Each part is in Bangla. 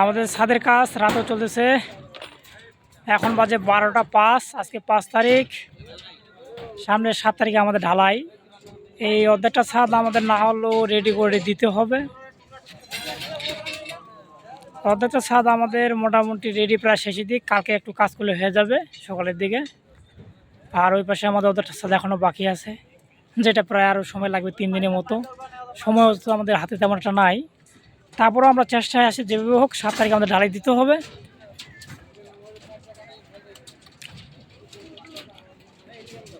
আমাদের ছাদের কাজ, রাতও চলতেছে। এখন বাজে বারোটা পাঁচ, আজকে পাঁচ তারিখ। সামনে সাত তারিখে আমাদের ঢালাই। এই অর্ধেকটা ছাদ আমাদের না হলেও রেডি করে দিতে হবে। অর্ধেকটা ছাদ আমাদের মোটামুটি রেডি প্রায় শেষের দিক। কালকে একটু কাজ করলে হয়ে যাবে সকালের দিকে। আর ওই পাশে আমাদের অর্ধেকটা ছাদ এখনও বাকি আছে। যেটা প্রায় আরও সময় লাগবে তিন দিনের মতো। সময় তো আমাদের হাতে তেমন একটা নাই। তারপরেও আমরা চেষ্টায় আছি, যেভাবে হোক, সাত তারিখে আমাদের ঢালাই দিতে হবে।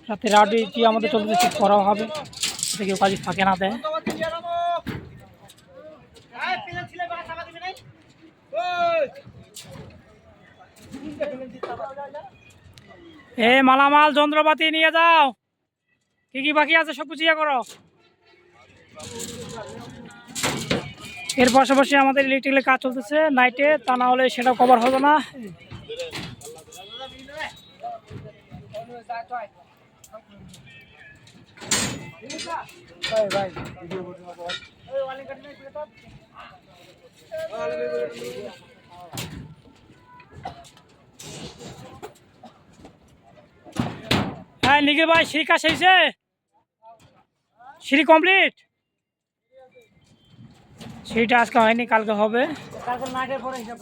রাতে রাডি কি আমাদের চলতে ঠিক করা হবে কেউ কাজে ফাঁকে না দেয়। এ, মালামাল যন্ত্রপাতি নিয়ে যাও। কি কি বাকি আছে? সব কিছু ইয়ে করো। এর পাশাপাশি আমাদের ইলেকট্রিকের কাজ চলতেছে নাইটে তা না হলে সেটা কভার হবে না। হ্যাঁ নিখিল ভাই, সিঁড়ি কাজ হয়েছে? সিঁড়ি কমপ্লিট সিঁড়িটা আজকে হয়নি কালকে হবে। কালকে পরে হিসাব